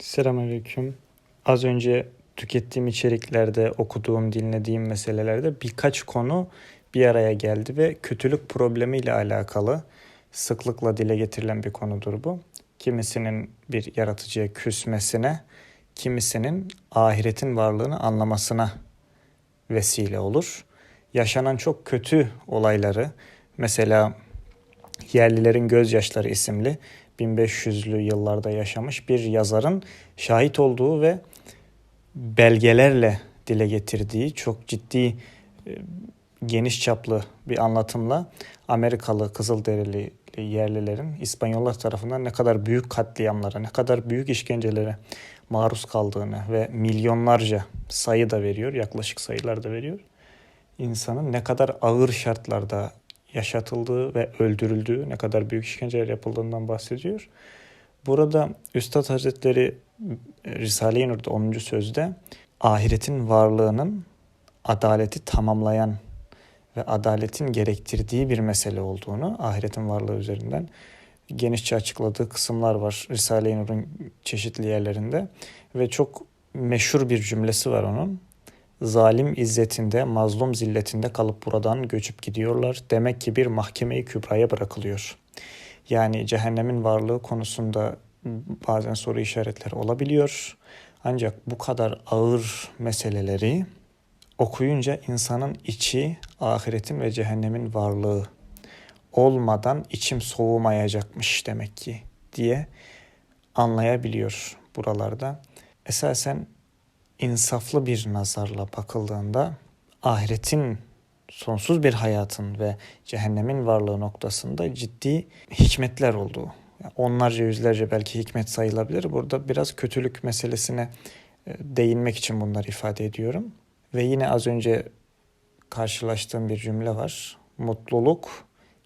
Selamünaleyküm. Az önce tükettiğim içeriklerde, okuduğum, dinlediğim meselelerde birkaç konu bir araya geldi ve kötülük problemiyle alakalı sıklıkla dile getirilen bir konudur bu. Kimisinin bir yaratıcıya küsmesine, kimisinin ahiretin varlığını anlamasına vesile olur. Yaşanan çok kötü olayları, mesela Yerlilerin Gözyaşları isimli 1500'lü yıllarda yaşamış bir yazarın şahit olduğu ve belgelerle dile getirdiği çok ciddi e, geniş çaplı bir anlatımla Amerikalı Kızılderili yerlilerin İspanyollar tarafından ne kadar büyük katliamlara, ne kadar büyük işkencelere maruz kaldığını ve milyonlarca sayı da veriyor, yaklaşık sayılar da veriyor. İnsanın ne kadar ağır şartlarda yaşatıldığı ve öldürüldüğü, ne kadar büyük işkenceler yapıldığından bahsediyor. Burada Üstad Hazretleri Risale-i Nur'da 10. sözde ahiretin varlığının adaleti tamamlayan ve adaletin gerektirdiği bir mesele olduğunu ahiretin varlığı üzerinden genişçe açıkladığı kısımlar var Risale-i Nur'un çeşitli yerlerinde ve çok meşhur bir cümlesi var onun. Zalim izzetinde, mazlum zilletinde kalıp buradan göçüp gidiyorlar. Demek ki bir mahkemeyi kübraya bırakılıyor. Yani cehennemin varlığı konusunda bazen soru işaretleri olabiliyor. Ancak bu kadar ağır meseleleri okuyunca insanın içi ahiretin ve cehennemin varlığı olmadan içim soğumayacakmış demek ki diye anlayabiliyor buralarda. Esasen insaflı bir nazarla bakıldığında ahiretin sonsuz bir hayatın ve cehennemin varlığı noktasında ciddi hikmetler olduğu. onlarca yüzlerce belki hikmet sayılabilir. Burada biraz kötülük meselesine e, değinmek için bunları ifade ediyorum. Ve yine az önce karşılaştığım bir cümle var. Mutluluk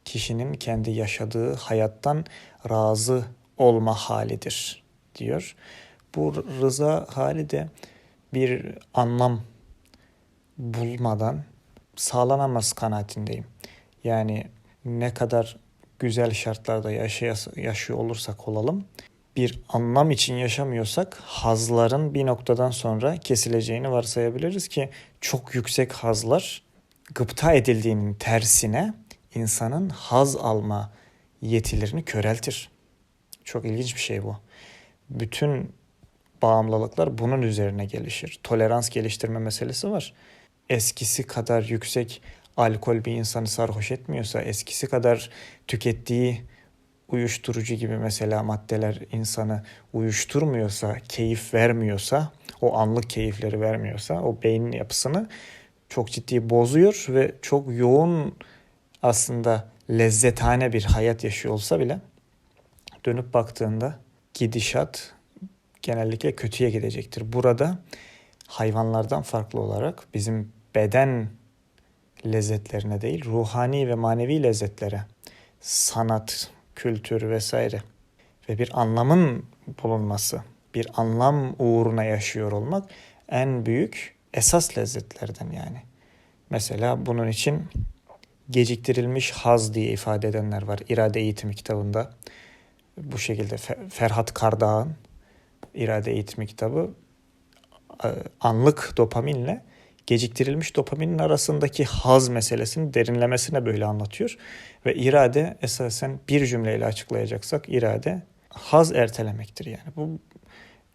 kişinin kendi yaşadığı hayattan razı olma halidir diyor. Bu rıza hali de bir anlam bulmadan sağlanamaz kanaatindeyim. Yani ne kadar güzel şartlarda yaşıyor olursak olalım bir anlam için yaşamıyorsak hazların bir noktadan sonra kesileceğini varsayabiliriz ki çok yüksek hazlar gıpta edildiğinin tersine insanın haz alma yetilerini köreltir. Çok ilginç bir şey bu. Bütün bağımlılıklar bunun üzerine gelişir. Tolerans geliştirme meselesi var. Eskisi kadar yüksek alkol bir insanı sarhoş etmiyorsa, eskisi kadar tükettiği uyuşturucu gibi mesela maddeler insanı uyuşturmuyorsa, keyif vermiyorsa, o anlık keyifleri vermiyorsa o beynin yapısını çok ciddi bozuyor ve çok yoğun aslında lezzethane bir hayat yaşıyor olsa bile dönüp baktığında gidişat genellikle kötüye gidecektir. Burada hayvanlardan farklı olarak bizim beden lezzetlerine değil, ruhani ve manevi lezzetlere, sanat, kültür vesaire ve bir anlamın bulunması, bir anlam uğruna yaşıyor olmak en büyük esas lezzetlerden yani. Mesela bunun için geciktirilmiş haz diye ifade edenler var. İrade Eğitimi kitabında. Bu şekilde Ferhat Kardağ'ın irade eğitimi kitabı e, anlık dopaminle geciktirilmiş dopaminin arasındaki haz meselesini derinlemesine böyle anlatıyor. Ve irade esasen bir cümleyle açıklayacaksak irade haz ertelemektir yani. Bu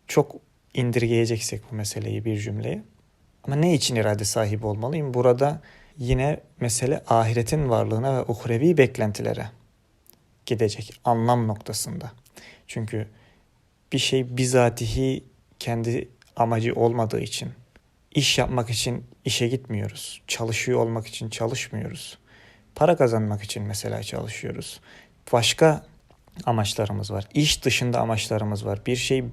çok indirgeyeceksek bu meseleyi bir cümleye. Ama ne için irade sahibi olmalıyım? Burada yine mesele ahiretin varlığına ve uhrevi beklentilere gidecek anlam noktasında. Çünkü bir şey bizatihi kendi amacı olmadığı için iş yapmak için işe gitmiyoruz. Çalışıyor olmak için çalışmıyoruz. Para kazanmak için mesela çalışıyoruz. Başka amaçlarımız var. İş dışında amaçlarımız var. Bir şey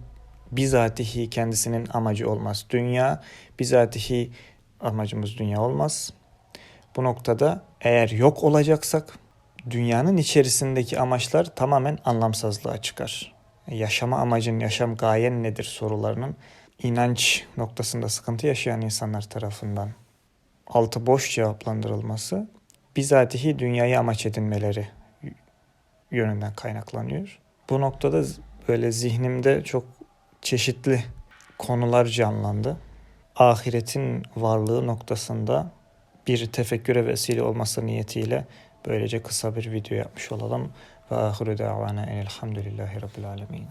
bizatihi kendisinin amacı olmaz. Dünya bizatihi amacımız dünya olmaz. Bu noktada eğer yok olacaksak dünyanın içerisindeki amaçlar tamamen anlamsızlığa çıkar yaşama amacın, yaşam gayen nedir sorularının inanç noktasında sıkıntı yaşayan insanlar tarafından altı boş cevaplandırılması bizatihi dünyayı amaç edinmeleri yönünden kaynaklanıyor. Bu noktada böyle zihnimde çok çeşitli konular canlandı. Ahiretin varlığı noktasında bir tefekküre vesile olması niyetiyle böylece kısa bir video yapmış olalım. فآخر دعوانا أن الحمد لله رب العالمين.